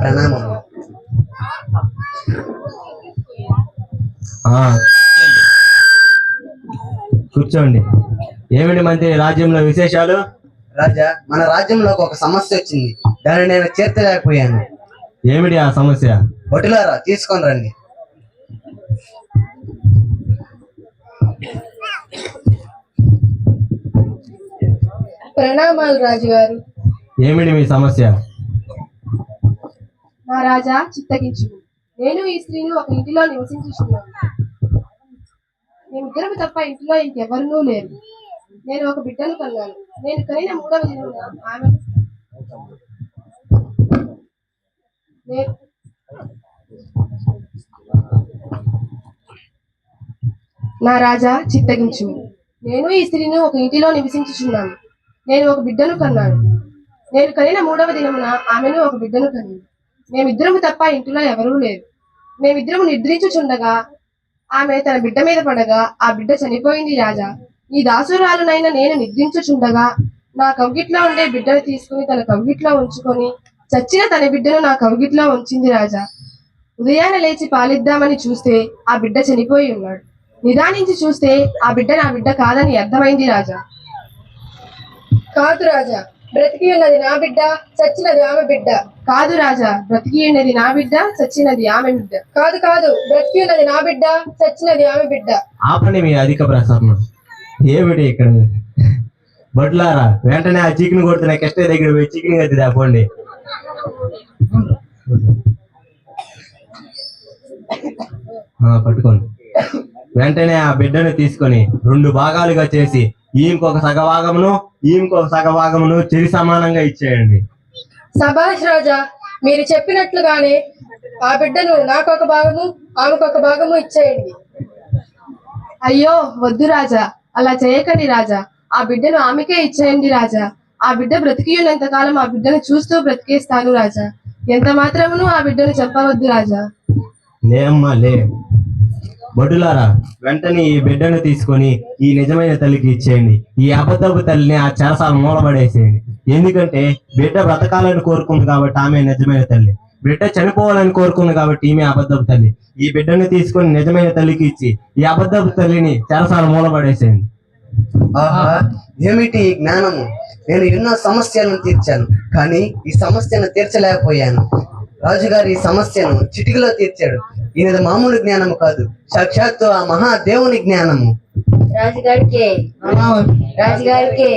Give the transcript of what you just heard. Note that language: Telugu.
ప్రణామము ఆ, కూర్చోండి. ఏమిటి మంత్రి రాజ్యంలో విశేషాలు? రాజా మన రాజ్యంలో ఒక సమస్య వచ్చింది. దాన్ని నేను చేర్చలేకపోయాను. ఏమిటి ఆ సమస్య? భటులారా తీసుకొని రండి. ప్రణామాలు రాజుగారు. ఏమిటి మీ సమస్య? నా రాజా చిత్తగించు నేను ఈ స్త్రీని ఒక ఇంటిలో నివసించుచున్నాను. మేమిద్దరం తప్ప ఇంటిలో ఇంకెవరినూ లేరు. నేను ఒక బిడ్డను కన్నాను. నేను కలిగిన మూడవ దినమున ఆమె నా రాజా చిత్తగించు నేను ఈ స్త్రీని ఒక ఇంటిలో నివసించుచున్నాను. నేను ఒక బిడ్డను కన్నాను. నేను కలిగిన మూడవ దినమున ఆమెను ఒక బిడ్డను కన్నాను మేమిద్దరము తప్ప ఇంటిలో ఎవరూ లేరు. మేమిద్దరము నిద్రించుచుండగా ఆమె తన బిడ్డ మీద పడగా ఆ బిడ్డ చనిపోయింది రాజా. ఈ దాసురాలునైన నేను నిద్రించుచుండగా నా కవిగిట్లో ఉండే బిడ్డను తీసుకుని తన కవిగిట్లో ఉంచుకొని చచ్చిన తన బిడ్డను నా కవిగిట్లో ఉంచింది రాజా. ఉదయాన లేచి పాలిద్దామని చూస్తే ఆ బిడ్డ చనిపోయి ఉన్నాడు. నిదానించి చూస్తే ఆ బిడ్డ నా బిడ్డ కాదని అర్థమైంది రాజా. కాదు రాజా బ్రతికి ఉన్నది నా బిడ్డ చచ్చినది ఆమె బిడ్డ. కాదు రాజా బ్రతికి ఉన్నది నా బిడ్డ చచ్చినది ఆమె బిడ్డ. కాదు కాదు బ్రతికి ఉన్నది నా బిడ్డ చచ్చినది ఆమె బిడ్డ. ఆపండి మీ అధిక ప్రసరణ ఏమిటి ఇక్కడ? బట్లారా వెంటనే ఆ చికెన్ కొడుతున్న కెస్టే దగ్గర పోయి చికెన్ కత్తి దాపోండి ఆ, పట్టుకోండి. వెంటనే ఆ బిడ్డను తీసుకొని రెండు భాగాలుగా చేసి ఈమెకొక సగభాగమును ఈమెకొక సగభాగమును చెరి సమానంగా ఇచ్చేయండి. సభాష్ రాజా మీరు చెప్పినట్లుగానే ఆ బిడ్డను నాకొక భాగము ఆమెకొక భాగము ఇచ్చేయండి. అయ్యో వద్దు రాజా. అలా చేయకండి రాజా. ఆ బిడ్డను ఆమెకే ఇచ్చేయండి రాజా. ఆ బిడ్డ బ్రతికి ఉన్నంత కాలం ఆ బిడ్డను చూస్తూ బ్రతికేస్తాను రాజా. ఎంత మాత్రమును ఆ బిడ్డను చెప్పవద్దు రాజా. లే అమ్మా లే బడులారా వెంటనే ఈ బిడ్డను తీసుకొని ఈ నిజమైన తల్లికి ఇచ్చేయండి. ఈ అబద్ధపు తల్లిని ఆ చెరసాల మూలబడేసేయండి ఎందుకంటే బిడ్డ బ్రతకాలని కోరుకుంది కాబట్టి ఆమె నిజమైన తల్లి. బిడ్డ చనిపోవాలని కోరుకుంది కాబట్టి ఈమె అబద్ధపు తల్లి. ఈ బిడ్డను తీసుకొని నిజమైన తల్లికి ఇచ్చి ఈ అబద్ధపు తల్లిని చెరసాల మూలబడేసేయండి ఆహా ఏమిటి ఈ జ్ఞానము? నేను ఎన్నో సమస్యలను తీర్చాను కానీ ఈ సమస్యను తీర్చలేకపోయాను. రాజుగారు ఈ సమస్యను చిటికలో తీర్చాడు. ఈయనది మామూలు జ్ఞానము కాదు. సాక్షాత్తు ఆ మహా దేవుని జ్ఞానము. రాజుగారికి రాజుగారికి.